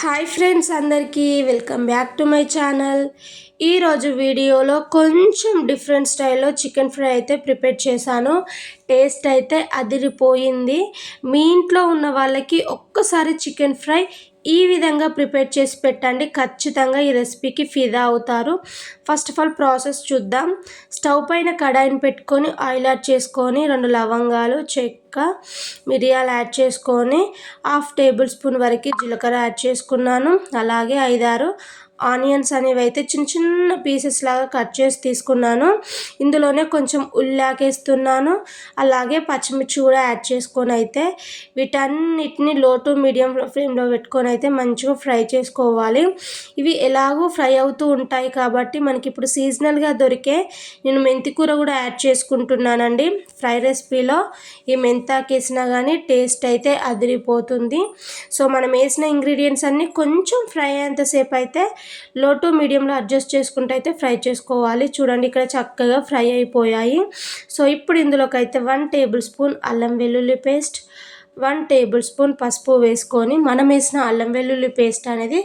Hi friends అందరికీ welcome back to my channel. ఈరోజు వీడియోలో కొంచెం డిఫరెంట్ స్టైల్లో చికెన్ ఫ్రై అయితే ప్రిపేర్ చేశాను. టేస్ట్ అయితే అదిరిపోయింది. మీ ఇంట్లో ఉన్న వాళ్ళకి ఒక్కసారి చికెన్ ఫ్రై ఈ విధంగా ప్రిపేర్ చేసి పెట్టండి. ఖచ్చితంగా ఈ రెసిపీకి ఫిదా అవుతారు. ఫస్ట్ ఆఫ్ ఆల్ ప్రాసెస్ చూద్దాం. స్టవ్ పైన కడాయిని పెట్టుకొని ఆయిల్ యాడ్ చేసుకొని రెండు లవంగాలు చెక్క మిరియాలు యాడ్ చేసుకొని హాఫ్ టేబుల్ స్పూన్ వరకు జీలకర్ర యాడ్ చేసుకున్నాను. అలాగే ఐదారు ఆనియన్స్ అనేవి అయితే చిన్న చిన్న పీసెస్ లాగా కట్ చేసి తీసుకున్నాను. ఇందులోనే కొంచెం ఉల్లాకేస్తున్నాను అలాగే పచ్చిమిర్చి కూడా యాడ్ చేసుకొని అయితే వీటన్నిటిని లో టు మీడియం ఫ్లేమ్లో పెట్టుకొని అయితే మంచిగా ఫ్రై చేసుకోవాలి. ఇవి ఎలాగో ఫ్రై అవుతూ ఉంటాయి కాబట్టి మనకి ఇప్పుడు సీజనల్గా దొరికే నేను మెంతి కూర కూడా యాడ్ చేసుకుంటున్నానండి. ఫ్రై రెసిపీలో ఈ మెంతాకేసినా కానీ టేస్ట్ అయితే అదిరిపోతుంది. సో మనం వేసిన ఇంగ్రీడియంట్స్ అన్నీ కొంచెం ఫ్రై అయ్యేంతసేపు అయితే లో టు మీడియంలో అడ్జస్ట్ చేసుకుంటూ అయితే ఫ్రై చేసుకోవాలి. చూడండి ఇక్కడ చక్కగా ఫ్రై అయిపోయాయి. సో ఇప్పుడు ఇందులోకి అయితే వన్ టేబుల్ స్పూన్ అల్లం వెల్లుల్లి పేస్ట్ వన్ టేబుల్ స్పూన్ పసుపు వేసుకొని మనం వేసిన అల్లం వెల్లుల్లి పేస్ట్ అనేది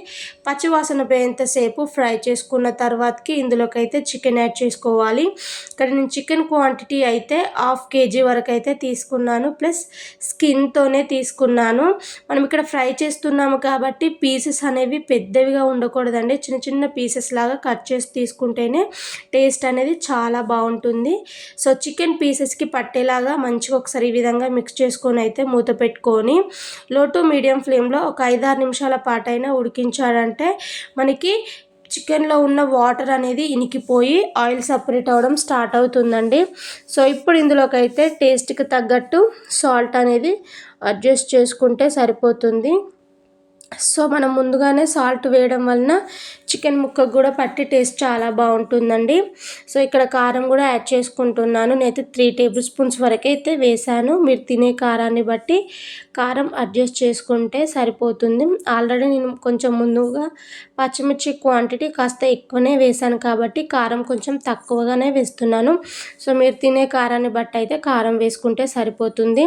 పచ్చివాసన పోయేంతసేపు ఫ్రై చేసుకున్న తర్వాతకి ఇందులోకి అయితే చికెన్ యాడ్ చేసుకోవాలి. ఇక్కడ నేను చికెన్ క్వాంటిటీ అయితే హాఫ్ కేజీ వరకు అయితే తీసుకున్నాను. ప్లస్ స్కిన్తోనే తీసుకున్నాను. మనం ఇక్కడ ఫ్రై చేస్తున్నాము కాబట్టి పీసెస్ అనేవి పెద్దవిగా ఉండకూడదండి. చిన్న చిన్న పీసెస్ లాగా కట్ చేసి తీసుకుంటేనే టేస్ట్ అనేది చాలా బాగుంటుంది. సో చికెన్ పీసెస్కి పట్టేలాగా మంచిగా ఒకసారి ఈ విధంగా మిక్స్ చేసుకొని అయితే మూత పెట్టుకొని లో టు మీడియం ఫ్లేమ్లో ఒక ఐదారు నిమిషాల పాటైనా ఉడికించాడంటే మనకి చికెన్లో ఉన్న వాటర్ అనేది ఇనికిపోయి ఆయిల్ సపరేట్ అవ్వడం స్టార్ట్ అవుతుందండి. సో ఇప్పుడు ఇందులోకైతే టేస్ట్కి తగ్గట్టు సాల్ట్ అనేది అడ్జస్ట్ చేసుకుంటే సరిపోతుంది. సో మనం ముందుగానే సాల్ట్ వేయడం వలన చికెన్ ముక్కకు కూడా పట్టి టేస్ట్ చాలా బాగుంటుందండి. సో ఇక్కడ కారం కూడా యాడ్ చేసుకుంటున్నాను. నేనైతే త్రీ టేబుల్ స్పూన్స్ వరకు అయితే వేసాను మీరు తినే కారాన్ని బట్టి కారం అడ్జస్ట్ చేసుకుంటే సరిపోతుంది. ఆల్రెడీ నేను కొంచెం ముందుగా పచ్చిమిర్చి క్వాంటిటీ కాస్త ఎక్కువనే వేసాను కాబట్టి కారం కొంచెం తక్కువగానే వేస్తున్నాను. సో మీరు తినే కారాన్ని బట్టి అయితే కారం వేసుకుంటే సరిపోతుంది.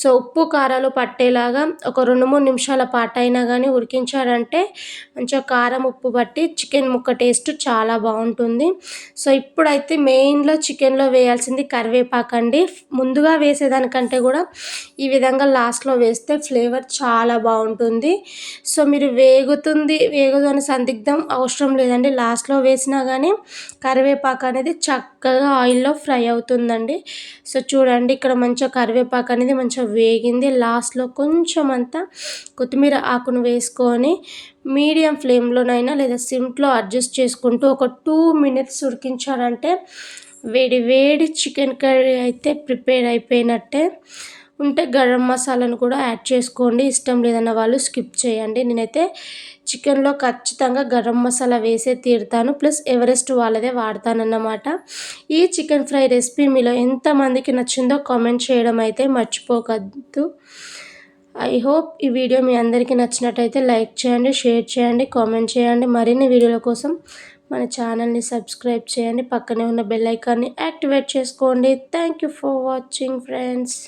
సో ఉప్పు కారాలు పట్టేలాగా ఒక రెండు మూడు నిమిషాల పాటు అయినా కానీ ఉడికించారంటే మంచిగా కారం ఉప్పు బట్టి చికెన్ ముక్క టేస్ట్ చాలా బాగుంటుంది. సో ఇప్పుడైతే మెయిన్లో చికెన్లో వేయాల్సింది కరివేపాకు అండి. ముందుగా వేసేదానికంటే కూడా ఈ విధంగా లాస్ట్లో వేస్తే ఫ్లేవర్ చాలా బాగుంటుంది. సో మీరు వేగుతుంది వేగదు సందిగ్ధం అవసరం లేదండి. లాస్ట్లో వేసినా కానీ కరివేపాకు అనేది చక్కగా ఆయిల్లో ఫ్రై అవుతుందండి. సో చూడండి ఇక్కడ మంచిగా కరివేపాకు అనేది మంచిగా వేగింది. లాస్ట్లో కొంచెం అంతా కొత్తిమీర ఆకును వేసుకొని మీడియం ఫ్లేమ్లోనైనా లేదా సిమ్లో అడ్జస్ట్ చేసుకుంటూ ఒక టూ మినిట్స్ ఉడికించారంటే వేడి వేడి చికెన్ కర్రీ అయితే ప్రిపేర్ అయిపోయినట్టే ఉంటే గరం మసాలాను కూడా యాడ్ చేసుకోండి. ఇష్టం లేదన్న వాళ్ళు స్కిప్ చేయండి. నేనైతే చికెన్లో ఖచ్చితంగా గరం మసాలా వేసే తీరుతాను. ప్లస్ ఎవరెస్ట్ వాళ్ళదే వాడతానన్నమాట. ఈ చికెన్ ఫ్రై రెసిపీ మీలో ఎంతమందికి నచ్చిందో కామెంట్ చేయడం అయితే మర్చిపోకద్దు. ఐ హోప్ ఈ వీడియో మీ అందరికీ నచ్చినట్టయితే లైక్ చేయండి షేర్ చేయండి కామెంట్ చేయండి. మరిన్ని వీడియోల కోసం మన ఛానల్ని సబ్స్క్రైబ్ చేయండి. పక్కనే ఉన్న బెల్ ఐకాన్ని యాక్టివేట్ చేసుకోండి. Thank you for watching friends